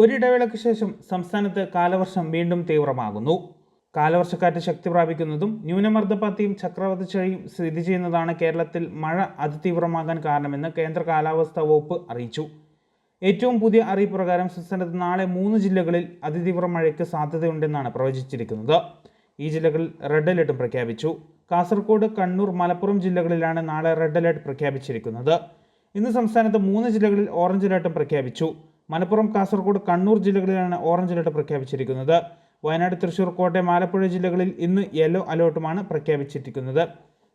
ഒരിടവേളയ്ക്ക് ശേഷം സംസ്ഥാനത്ത് കാലവർഷം വീണ്ടും തീവ്രമാകുന്നു. കാലവർഷക്കാറ്റ് ശക്തി പ്രാപിക്കുന്നതും ന്യൂനമർദ്ദപാത്തിയും ചക്രവർത്തിച്ചഴയും ചുഴിയും സ്ഥിതി ചെയ്യുന്നതാണ് കേരളത്തിൽ മഴ അതിതീവ്രമാകാൻ കാരണമെന്ന് കേന്ദ്ര കാലാവസ്ഥാ വകുപ്പ് അറിയിച്ചു. ഏറ്റവും പുതിയ അറിയിപ്പ് പ്രകാരം സംസ്ഥാനത്ത് നാളെ മൂന്ന് ജില്ലകളിൽ അതിതീവ്ര മഴയ്ക്ക് സാധ്യതയുണ്ടെന്നാണ് പ്രവചിച്ചിരിക്കുന്നത്. ഈ ജില്ലകളിൽ റെഡ് അലർട്ടും പ്രഖ്യാപിച്ചു. കാസർഗോഡ് കണ്ണൂർ മലപ്പുറം ജില്ലകളിലാണ് നാളെ റെഡ് അലർട്ട് പ്രഖ്യാപിച്ചിരിക്കുന്നത്. ഇന്ന് സംസ്ഥാനത്ത് മൂന്ന് ജില്ലകളിൽ ഓറഞ്ച് അലർട്ടും പ്രഖ്യാപിച്ചു. മലപ്പുറം കാസർഗോഡ് കണ്ണൂർ ജില്ലകളിലാണ് ഓറഞ്ച് അലർട്ട് പ്രഖ്യാപിച്ചിരിക്കുന്നത്. വയനാട് തൃശൂർ കോട്ടയം ആലപ്പുഴ ജില്ലകളിൽ ഇന്ന് യെല്ലോ അലേർട്ടുമാണ് പ്രഖ്യാപിച്ചിരിക്കുന്നത്.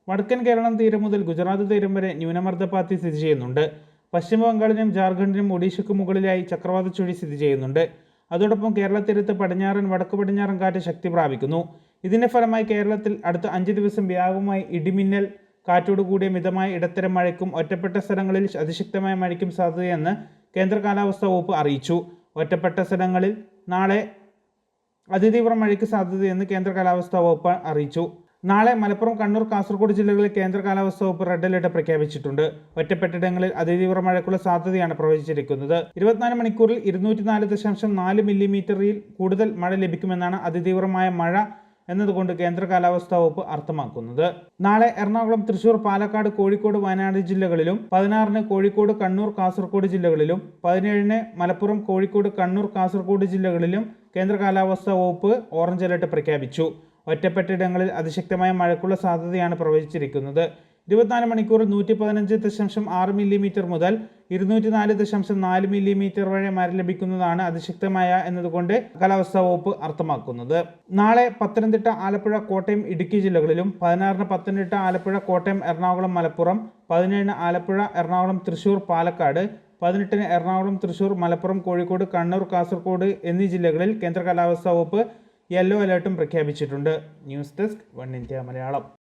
വടക്കൻ കേരളം തീരം മുതൽ ഗുജറാത്ത് തീരം വരെ ന്യൂനമർദ്ദപാത്തി സ്ഥിതി ചെയ്യുന്നുണ്ട്. പശ്ചിമ ബംഗാളിനും ജാർഖണ്ഡിനും ഒഡീഷയ്ക്ക് മുകളിലായി ചക്രവാത ചുഴി സ്ഥിതി ചെയ്യുന്നുണ്ട്. അതോടൊപ്പം കേരള തീരത്ത് പടിഞ്ഞാറൻ വടക്കു പടിഞ്ഞാറൻ കാറ്റ് ശക്തി പ്രാപിക്കുന്നു. ഇതിന്റെ ഫലമായി കേരളത്തിൽ അടുത്ത അഞ്ച് ദിവസം വ്യാപകമായി ഇടിമിന്നൽ കാറ്റോടുകൂടിയ മിതമായ ഇടത്തരം മഴയ്ക്കും ഒറ്റപ്പെട്ട സ്ഥലങ്ങളിൽ അതിശക്തമായ മഴയ്ക്കും സാധ്യതയെന്ന് കേന്ദ്ര കാലാവസ്ഥാ വകുപ്പ് അറിയിച്ചു. ഒറ്റപ്പെട്ട സ്ഥലങ്ങളിൽ നാളെ അതിതീവ്ര മഴയ്ക്ക് സാധ്യതയെന്ന് കേന്ദ്ര കാലാവസ്ഥാ വകുപ്പ് അറിയിച്ചു. നാളെ മലപ്പുറം കണ്ണൂർ കാസർഗോഡ് ജില്ലകളിൽ കേന്ദ്ര കാലാവസ്ഥാ വകുപ്പ് റെഡ് അലർട്ട് പ്രഖ്യാപിച്ചിട്ടുണ്ട്. ഒറ്റപ്പെട്ടിടങ്ങളിൽ അതിതീവ്ര മഴയ്ക്കുള്ള സാധ്യതയാണ് പ്രവചിച്ചിരിക്കുന്നത്. ഇരുപത്തിനാല് മണിക്കൂറിൽ ഇരുന്നൂറ്റി നാല് ദശാംശം നാല് മില്ലിമീറ്ററിൽ കൂടുതൽ മഴ ലഭിക്കുമെന്നാണ് അതിതീവ്രമായ മഴ എന്നതുകൊണ്ട് കേന്ദ്ര കാലാവസ്ഥാ വകുപ്പ് അർത്ഥമാക്കുന്നത്. നാളെ എറണാകുളം തൃശൂർ പാലക്കാട് കോഴിക്കോട് വയനാട് ജില്ലകളിലും പതിനാറിന് കോഴിക്കോട് കണ്ണൂർ കാസർഗോഡ് ജില്ലകളിലും പതിനേഴിന് മലപ്പുറം കോഴിക്കോട് കണ്ണൂർ കാസർഗോഡ് ജില്ലകളിലും കേന്ദ്ര കാലാവസ്ഥാ വകുപ്പ് ഓറഞ്ച് അലർട്ട് പ്രഖ്യാപിച്ചു. ഒറ്റപ്പെട്ടിടങ്ങളിൽ അതിശക്തമായ മഴയ്ക്കുള്ള സാധ്യതയാണ് പ്രവചിച്ചിരിക്കുന്നത്. ഇരുപത്തിനാല് മണിക്കൂർ നൂറ്റി പതിനഞ്ച് ദശാംശം ആറ് മില്ലിമീറ്റർ മുതൽ ഇരുന്നൂറ്റി നാല് ദശാംശം നാല് മില്ലിമീറ്റർ വരെ മഴ ലഭിക്കുന്നതാണ് അതിശക്തമായ എന്നതുകൊണ്ട് കാലാവസ്ഥാ വകുപ്പ് അർത്ഥമാക്കുന്നത്. നാളെ പത്തനംതിട്ട ആലപ്പുഴ കോട്ടയം ഇടുക്കി ജില്ലകളിലും പതിനാറിന് പത്തനംതിട്ട ആലപ്പുഴ കോട്ടയം എറണാകുളം മലപ്പുറം പതിനേഴിന് ആലപ്പുഴ എറണാകുളം തൃശൂർ പാലക്കാട് പതിനെട്ടിന് എറണാകുളം തൃശൂർ മലപ്പുറം കോഴിക്കോട് കണ്ണൂർ കാസർഗോഡ് എന്നീ ജില്ലകളിൽ കേന്ദ്ര കാലാവസ്ഥാ വകുപ്പ് യെല്ലോ അലേർട്ടും പ്രഖ്യാപിച്ചിട്ടുണ്ട്. News desk one India Malayalam.